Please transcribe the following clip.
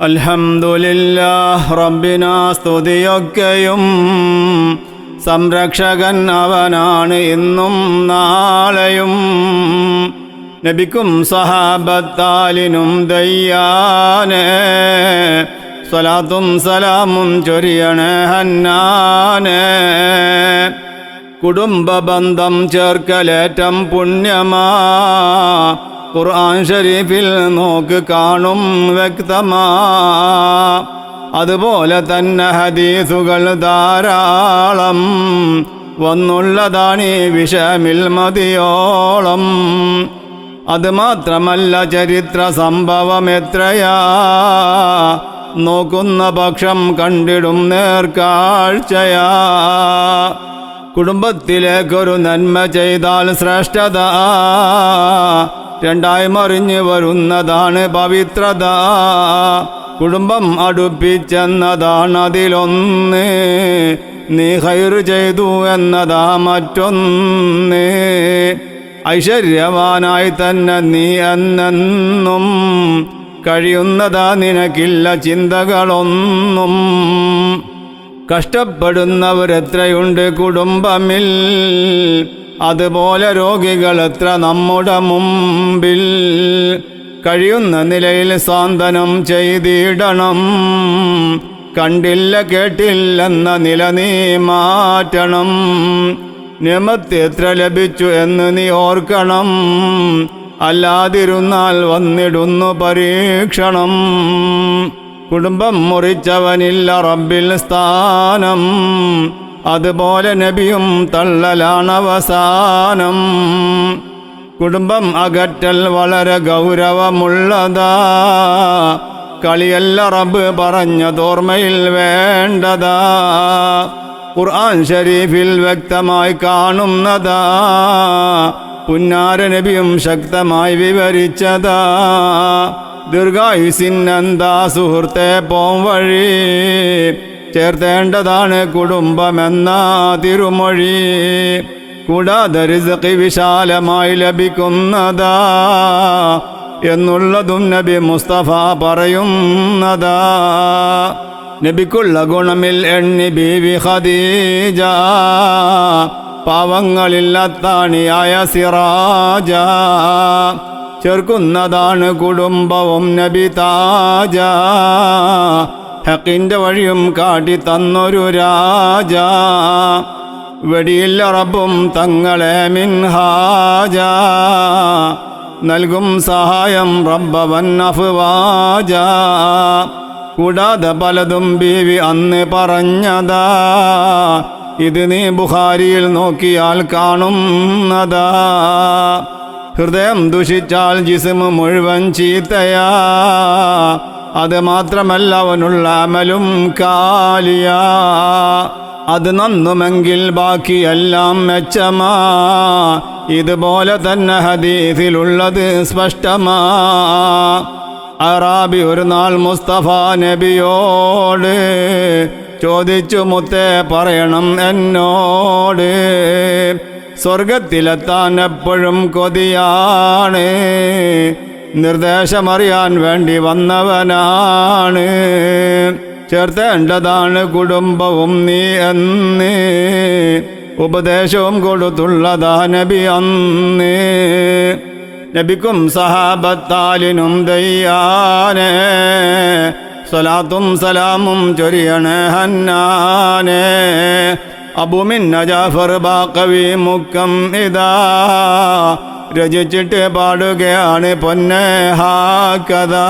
അൽഹംദുലില്ലാഹ് റബ്ബിനാ സ്തുതിയൊക്കെയും. സംരക്ഷകൻ അവനാണ് ഇന്നും നാളെയും. നബിക്കും സഹാബത്താലിനും ദയ്യാനെ. സ്വലാത്തും സലാമും ചൊരിയണേ ഹന്നാനെ. കുടുംബ ബന്ധം ചേർക്കലേറ്റം പുണ്യമാ. ഖുർആൻ ഷരീഫിൽ നോക്ക് കാണും വ്യക്തമാ. അതുപോലെ തന്നെ ഹദീസുകൾ ധാരാളം വന്നുള്ളതാണ് വിഷമിൽ മതിയോളം. അതുമാത്രമല്ല ചരിത്ര സംഭവം എത്രയാ. നോക്കുന്ന പക്ഷം കണ്ടിടും നേർക്കാഴ്ചയാ. കുടുംബത്തിലേക്കൊരു നന്മ ചെയ്താൽ ശ്രേഷ്ഠത. രണ്ടായി മറിഞ്ഞു വരുന്നതാണ് പവിത്രത. കുടുംബം അടുപ്പിച്ചെന്നതാണ് അതിലൊന്ന്. നീ ഹൈർ ചെയ്തു എന്നതാ മറ്റൊന്ന്. ഐശ്വര്യവാനായി തന്നെ നീ എന്നെന്നും കഴിയുന്നതാ നിനക്കില്ല ചിന്തകളൊന്നും. കഷ്ടപ്പെടുന്നവരെത്രയുണ്ട് കുടുംബമിൽ? അതുപോലെ രോഗികൾ എത്ര നമ്മുടെ മുമ്പിൽ? കഴിയുന്ന നിലയിൽ സാന്ത്വനം ചെയ്തിടണം. കണ്ടില്ല കേട്ടില്ലെന്ന നില നീ മാറ്റണം. നിയമത്ത് എത്ര ലഭിച്ചു എന്ന് നീ ഓർക്കണം. അല്ലാതിരുന്നാൽ വന്നിടുന്നു പരീക്ഷണം. കുടുംബം മുറിച്ചവനില്ല റബ്ബിൽ സ്ഥാനം. അതുപോലെ നബിയും തള്ളലാണ് അവസാനം കുടുംബം അകറ്റൽ വളരെ ഗൗരവമുള്ളതാ. കളിയല്ല റബ്ബ് പറഞ്ഞതോർമ്മയിൽ വേണ്ടതാ. ഖുർആൻ ഷരീഫിൽ വ്യക്തമായി കാണുന്നതാ. പുന്നാര നബിയും ശക്തമായി വിവരിച്ചതാ. ദീർഘായുസിനെന്താ സുഹൃത്തെ പോം വഴി. ചേർത്തേണ്ടതാണ് കുടുംബമെന്ന തിരുമൊഴി. കൂടാതെ വിശാലമായി ലഭിക്കുന്നതാ എന്നുള്ളതും നബി മുസ്തഫ പറയുന്നതാ. നബിക്കുള്ള ഗുണമിൽ എണ്ണി ബീവി ഖദീജ. പാവങ്ങളില്ലാത്താണിയായ സിറാജ. ചേർക്കുന്നതാണ് കുടുംബവും നബി താജ. ഹക്കിന്റെ വഴിയും കാട്ടി തന്നൊരു രാജ. വെടിയില്ല റബ്ബും തങ്ങളെ മിൻഹാജ. നൽകും സഹായം റബ്ബവൻ അഫ്വാജ. കൂടാതെ പലതും ബീവി അന്ന് പറഞ്ഞതാ. ഇത് നീ ബുഹാരിയിൽ നോക്കിയാൽ കാണുന്നതാ. ഹൃദയം ദുഷിച്ചാൽ ജിസ്മ് മുഴുവൻ ചീത്തയാ. അത് മാത്രമല്ല അവനുള്ള അമലും കാലിയ. അത് നന്നുമെങ്കിൽ ബാക്കിയെല്ലാം മെച്ചമാ. ഇതുപോലെ തന്നെ ഹദീസിലുള്ളത് സ്പഷ്ടമാ. അറാബി ഒരു നാൾ മുസ്തഫ നബിയോട് ചോദിച്ചു മുത്തേ പറയണം എന്നോട്. സ്വർഗത്തിലെത്താൻ എപ്പോഴും കൊതിയാണ്. നിർദ്ദേശമറിയാൻ വേണ്ടി വന്നവനാണ്. ചേർത്തേണ്ടതാണ് കുടുംബവും നീ എന്ന് ഉപദേശവും കൊടുത്തുള്ളതാ നബി അന്ന്. നബിക്കും സഹാബത്താലിനും ദയ്യാനെ സ്വലാത്തും സലാമും ചൊരിയണേ ഹന്നാനെ. അബുമിൻ ജാഫർ ബാക്കവി മുക്കം ഇതാ. രചിച്ചിട്ട് പാടുകയാണ് പൊന്നെ ഹാ കഥാ.